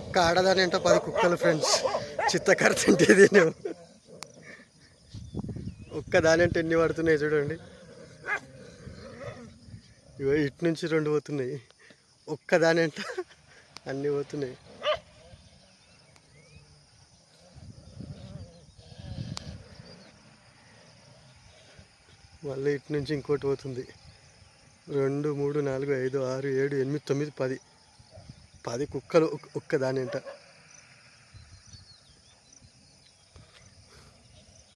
ఒక్క ఆడదాని ఏంటో పది కుక్కలు ఫ్రెండ్స్ చిత్తకర తింటే నేను ఒక్క దాని అంటే ఎన్ని పడుతున్నాయి చూడండి. ఇగో ఇటు నుంచి రెండు పోతున్నాయి. ఒక్క దాని అంట అన్నీ పోతున్నాయి. మళ్ళీ ఇటు నుంచి ఇంకోటి పోతుంది. రెండు మూడు నాలుగు ఐదు ఆరు ఏడు ఎనిమిది తొమ్మిది పది. పది కుక్కలు ఒక్క దాని అంట.